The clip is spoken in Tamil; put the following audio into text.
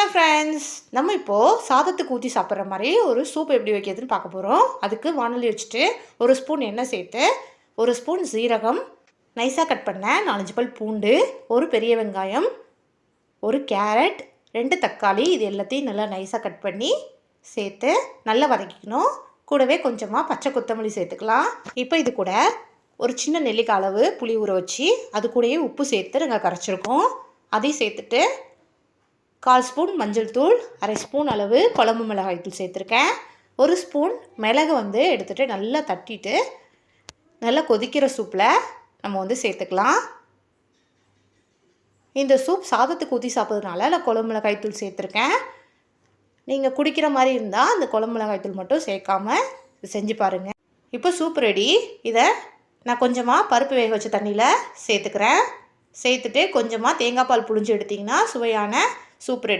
ஹலோ ஃப்ரெண்ட்ஸ் நம்ம இப்போது சாதத்துக்கு ஊற்றி சாப்பிட்ற மாதிரி ஒரு சூப் எப்படி வைக்கிறதுன்னு பார்க்க போகிறோம் அதுக்கு வானொலி வச்சுட்டு ஒரு ஸ்பூன் எண்ணெய் சேர்த்து ஒரு ஸ்பூன் சீரகம் நைஸாக கட் பண்ண நாலஞ்சு பல் பூண்டு ஒரு பெரிய வெங்காயம் ஒரு கேரட் ரெண்டு தக்காளி இது எல்லாத்தையும் நல்லா நைஸாக கட் பண்ணி சேர்த்து நல்லா வதக்கிக்கணும். கூடவே கொஞ்சமாக பச்சை கொத்தமல்லி சேர்த்துக்கலாம். இப்போ இது கூட ஒரு சின்ன நெல்லிக்காய் அளவு புளி ஊற வச்சு அது கூடயே உப்பு சேர்த்து நாங்கள் கரைச்சிருக்கோம். அதையும் சேர்த்துட்டு கால் ஸ்பூன் மஞ்சள் தூள் அரை ஸ்பூன் அளவு குழம்பு மிளகாய் தூள் சேர்த்துருக்கேன். ஒரு ஸ்பூன் மிளகு வந்து எடுத்துகிட்டு நல்லா தட்டிட்டு நல்லா கொதிக்கிற சூப்பில் நம்ம வந்து சேர்த்துக்கலாம். இந்த சூப் சாதத்துக்கு ஊற்றி சாப்பிட்றதுனால நான் குழம்பு மிளகாய் தூள் சேர்த்துருக்கேன். நீங்கள் குடிக்கிற மாதிரி இருந்தால் அந்த குழம்பு மிளகாய் தூள் மட்டும் சேர்க்காம செஞ்சு பாருங்கள் இப்போ சூப் ரெடி. இதை நான் கொஞ்சமாக பருப்பு வேக வச்ச தண்ணியில் சேர்த்துக்கிறேன். சேர்த்துட்டு கொஞ்சமாக தேங்காய் பால் புழிஞ்சு எடுத்திங்கன்னா சுவையான சூப் ரெடி